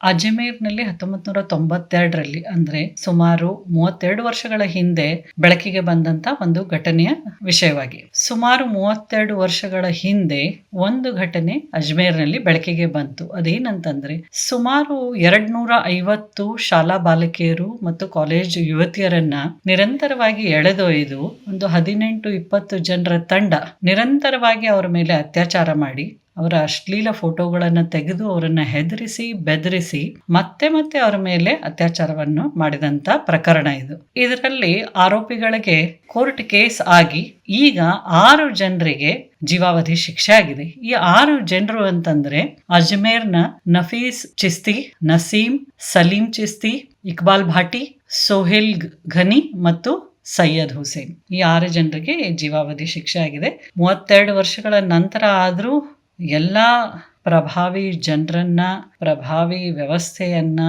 ಅಜ್ಮೇರ್ನಲ್ಲಿ ಹತ್ತೊಂಬತ್ ನೂರ ತೊಂಬತ್ತೆರಡರಲ್ಲಿ ಅಂದ್ರೆ ಸುಮಾರು ಮೂವತ್ತೆರಡು ವರ್ಷಗಳ ಹಿಂದೆ ಬೆಳಕಿಗೆ ಬಂದಂತ ಒಂದು ಘಟನೆಯ ವಿಷಯವಾಗಿ. ಸುಮಾರು ಮೂವತ್ತೆರಡು ವರ್ಷಗಳ ಹಿಂದೆ ಒಂದು ಘಟನೆ ಅಜ್ಮೇರ್ನಲ್ಲಿ ಬೆಳಕಿಗೆ ಬಂತು. ಅದೇನಂತಂದ್ರೆ ಸುಮಾರು ಎರಡ್ ನೂರ ಐವತ್ತು ಶಾಲಾ ಬಾಲಕಿಯರು ಮತ್ತು ಕಾಲೇಜ್ ಯುವತಿಯರನ್ನ ನಿರಂತರವಾಗಿ ಎಳೆದೊಯ್ದು ಒಂದು ಹದಿನೆಂಟು ಇಪ್ಪತ್ತು ಜನರ ತಂಡ ನಿರಂತರವಾಗಿ ಅವರ ಮೇಲೆ ಅತ್ಯಾಚಾರ ಮಾಡಿ ಅವರ ಅಶ್ಲೀಲ ಫೋಟೋಗಳನ್ನು ತೆಗೆದು ಅವರನ್ನ ಹೆದರಿಸಿ, ಬೆದರಿಸಿ, ಮತ್ತೆ ಮತ್ತೆ ಅವರ ಮೇಲೆ ಅತ್ಯಾಚಾರವನ್ನು ಮಾಡಿದಂತ ಪ್ರಕರಣ ಇದು. ಇದರಲ್ಲಿ ಆರೋಪಿಗಳಿಗೆ ಕೋರ್ಟ್ ಕೇಸ್ ಆಗಿ ಈಗ ಆರು ಜನರಿಗೆ ಜೀವಾವಧಿ ಶಿಕ್ಷೆ ಆಗಿದೆ. ಈ ಆರು ಜನರು ಅಂತಂದ್ರೆ ಅಜ್ಮೇರ್ನ ನಫೀಸ್ ಚಿಸ್ತಿ ನಸೀಂ ಸಲೀಂ ಚಿಸ್ತಿ, ಇಕ್ಬಾಲ್ ಭಾಟಿ, ಸೋಹೇಲ್ ಘನಿ ಮತ್ತು ಸೈಯದ್ ಹುಸೇನ್. ಈ ಆರು ಜನರಿಗೆ ಜೀವಾವಧಿ ಶಿಕ್ಷೆ ಆಗಿದೆ. ಮೂವತ್ತೆರಡು ವರ್ಷಗಳ ನಂತರ ಆದರೂ ಎಲ್ಲ ಪ್ರಭಾವಿ ಜನರನ್ನ, ಪ್ರಭಾವಿ ವ್ಯವಸ್ಥೆಯನ್ನ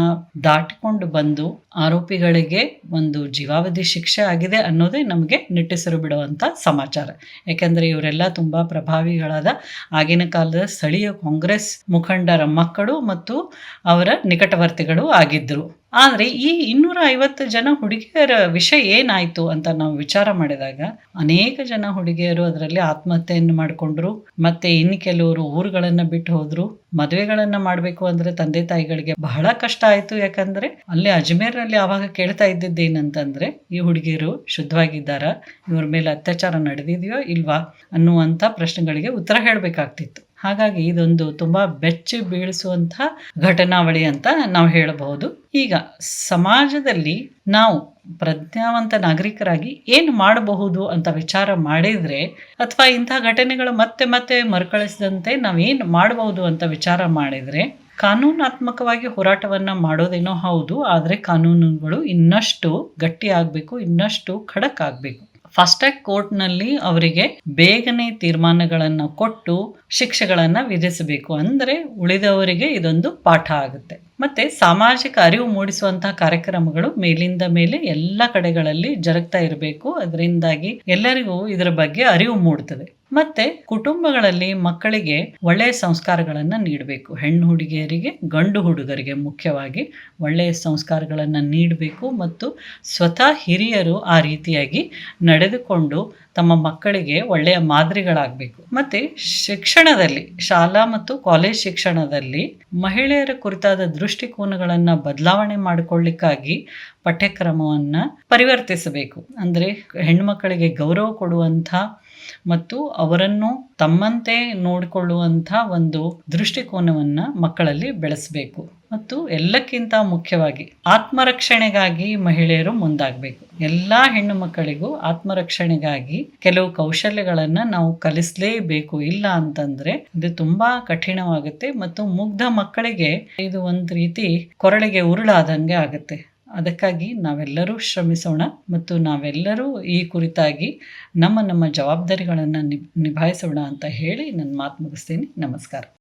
ದಾಟಿಕೊಂಡು ಬಂದು ಆರೋಪಿಗಳಿಗೆ ಒಂದು ಜೀವಾವಧಿ ಶಿಕ್ಷೆ ಆಗಿದೆ ಅನ್ನೋದೇ ನಮಗೆ ನಿಟ್ಟಿಸಿರು ಬಿಡುವಂಥ ಸಮಾಚಾರ. ಯಾಕೆಂದರೆ ಇವರೆಲ್ಲ ತುಂಬ ಪ್ರಭಾವಿಗಳಾದ ಆಗಿನ ಕಾಲದ ಸ್ಥಳೀಯ ಕಾಂಗ್ರೆಸ್ ಮುಖಂಡರ ಮಕ್ಕಳು ಮತ್ತು ಅವರ ನಿಕಟವರ್ತಿಗಳು ಆಗಿದ್ದರು ಆದರೆ ಈ ಇನ್ನೂರ ಐವತ್ತು ಜನ ಹುಡುಗಿಯರ ವಿಷಯ ಏನಾಯ್ತು ಅಂತ ನಾವು ವಿಚಾರ ಮಾಡಿದಾಗ ಅನೇಕ ಜನ ಹುಡುಗಿಯರು ಅದರಲ್ಲಿ ಆತ್ಮಹತ್ಯೆಯನ್ನು ಮಾಡಿಕೊಂಡ್ರು, ಮತ್ತೆ ಇನ್ನು ಕೆಲವರು ಊರುಗಳನ್ನು ಬಿಟ್ಟು ಹೋದ್ರು, ಮದುವೆಗಳನ್ನ ಮಾಡಬೇಕು ಅಂದ್ರೆ ತಂದೆ ತಾಯಿಗಳಿಗೆ ಬಹಳ ಕಷ್ಟ ಆಯ್ತು. ಯಾಕಂದ್ರೆ ಅಲ್ಲಿ ಅಜ್ಮೇರ್ನಲ್ಲಿ ಆವಾಗ ಕೇಳ್ತಾ ಇದ್ದಿದ್ದೇನಂತಂದ್ರೆ ಈ ಹುಡುಗಿಯರು ಶುದ್ಧವಾಗಿದ್ದಾರಾ, ಇವ್ರ ಮೇಲೆ ಅತ್ಯಾಚಾರ ನಡೆದಿದೆಯೋ ಇಲ್ವಾ ಅನ್ನುವಂಥ ಪ್ರಶ್ನೆಗಳಿಗೆ ಉತ್ತರ ಹೇಳಬೇಕಾಗ್ತಿತ್ತು. ಹಾಗಾಗಿ ಇದೊಂದು ತುಂಬಾ ಬೆಚ್ಚಿ ಬೀಳಿಸುವಂತಹ ಘಟನಾವಳಿ ಅಂತ ನಾವು ಹೇಳಬಹುದು. ಈಗ ಸಮಾಜದಲ್ಲಿ ನಾವು ಪ್ರಜ್ಞಾವಂತ ನಾಗರಿಕರಾಗಿ ಏನು ಮಾಡಬಹುದು ಅಂತ ವಿಚಾರ ಮಾಡಿದ್ರೆ ಅಥವಾ ಇಂಥ ಘಟನೆಗಳು ಮತ್ತೆ ಮತ್ತೆ ಮರುಕಳಿಸಿದಂತೆ ನಾವೇನು ಮಾಡಬಹುದು ಅಂತ ವಿಚಾರ ಮಾಡಿದ್ರೆ ಕಾನೂನಾತ್ಮಕವಾಗಿ ಹೋರಾಟವನ್ನ ಮಾಡೋದೇನೋ ಹೌದು, ಆದರೆ ಕಾನೂನುಗಳು ಇನ್ನಷ್ಟು ಗಟ್ಟಿ ಆಗಬೇಕು, ಇನ್ನಷ್ಟು ಖಡಕ್ ಆಗಬೇಕು. ಫಾಸ್ಟ್ ಕೋರ್ಟ್ ಕೋರ್ಟ್ನಲ್ಲಿ ಅವರಿಗೆ ಬೇಗನೆ ತೀರ್ಮಾನಗಳನ್ನು ಕೊಟ್ಟು ಶಿಕ್ಷೆಗಳನ್ನು ವಿಧಿಸಬೇಕು. ಅಂದರೆ ಉಳಿದವರಿಗೆ ಇದೊಂದು ಪಾಠ ಆಗುತ್ತೆ. ಮತ್ತೆ ಸಾಮಾಜಿಕ ಅರಿವು ಮೂಡಿಸುವಂತಹ ಕಾರ್ಯಕ್ರಮಗಳು ಮೇಲಿಂದ ಮೇಲೆ ಎಲ್ಲ ಕಡೆಗಳಲ್ಲಿ ಜರುಗ್ತಾ ಇರಬೇಕು. ಅದರಿಂದಾಗಿ ಎಲ್ಲರಿಗೂ ಇದರ ಬಗ್ಗೆ ಅರಿವು ಮೂಡುತ್ತದೆ ಮತ್ತೆ ಕುಟುಂಬಗಳಲ್ಲಿ ಮಕ್ಕಳಿಗೆ ಒಳ್ಳೆಯ ಸಂಸ್ಕಾರಗಳನ್ನು ನೀಡಬೇಕು. ಹೆಣ್ಣು ಹುಡುಗಿಯರಿಗೆ, ಗಂಡು ಹುಡುಗರಿಗೆ ಮುಖ್ಯವಾಗಿ ಒಳ್ಳೆಯ ಸಂಸ್ಕಾರಗಳನ್ನು ನೀಡಬೇಕು ಮತ್ತು ಸ್ವತಃ ಹಿರಿಯರು ಆ ರೀತಿಯಾಗಿ ನಡೆದುಕೊಂಡು ತಮ್ಮ ಮಕ್ಕಳಿಗೆ ಒಳ್ಳೆಯ ಮಾದರಿಗಳಾಗಬೇಕು. ಮತ್ತೆ ಶಿಕ್ಷಣದಲ್ಲಿ, ಶಾಲಾ ಮತ್ತು ಕಾಲೇಜ್ ಶಿಕ್ಷಣದಲ್ಲಿ ಮಹಿಳೆಯರ ಕುರಿತಾದ ದೃಷ್ಟಿಕೋನಗಳನ್ನು ಬದಲಾವಣೆ ಮಾಡಿಕೊಳ್ಳಿಕ್ಕಾಗಿ ಪಠ್ಯಕ್ರಮವನ್ನು ಪರಿವರ್ತಿಸಬೇಕು. ಅಂದರೆ ಹೆಣ್ಮಕ್ಕಳಿಗೆ ಗೌರವ ಕೊಡುವಂಥ ಮತ್ತು ಅವರನ್ನು ತಮ್ಮಂತೆ ನೋಡಿಕೊಳ್ಳುವಂಥ ಒಂದು ದೃಷ್ಟಿಕೋನವನ್ನು ಮಕ್ಕಳಲ್ಲಿ ಬೆಳೆಸಬೇಕು. ಮತ್ತು ಎಲ್ಲಕ್ಕಿಂತ ಮುಖ್ಯವಾಗಿ ಆತ್ಮರಕ್ಷಣೆಗಾಗಿ ಮಹಿಳೆಯರು ಮುಂದಾಗಬೇಕು. ಎಲ್ಲ ಹೆಣ್ಣು ಮಕ್ಕಳಿಗೂ ಆತ್ಮರಕ್ಷಣೆಗಾಗಿ ಕೆಲವು ಕೌಶಲ್ಯಗಳನ್ನು ನಾವು ಕಲಿಸಲೇಬೇಕು. ಇಲ್ಲ ಅಂತಂದ್ರೆ ಇದು ತುಂಬಾ ಕಠಿಣವಾಗುತ್ತೆ ಮತ್ತು ಮುಗ್ಧ ಮಕ್ಕಳಿಗೆ ಇದು ಒಂದು ರೀತಿ ಕೊರಳಿಗೆ ಉರುಳಾದಂಗೆ ಆಗುತ್ತೆ. ಅದಕ್ಕಾಗಿ ನಾವೆಲ್ಲರೂ ಶ್ರಮಿಸೋಣ ಮತ್ತು ನಾವೆಲ್ಲರೂ ಈ ಕುರಿತಾಗಿ ನಮ್ಮ ನಮ್ಮ ಜವಾಬ್ದಾರಿಗಳನ್ನು ನಿಭಾಯಿಸೋಣ ಅಂತ ಹೇಳಿ ನನ್ನ ಮಾತು ಮುಗಿಸ್ತೀನಿ. ನಮಸ್ಕಾರ.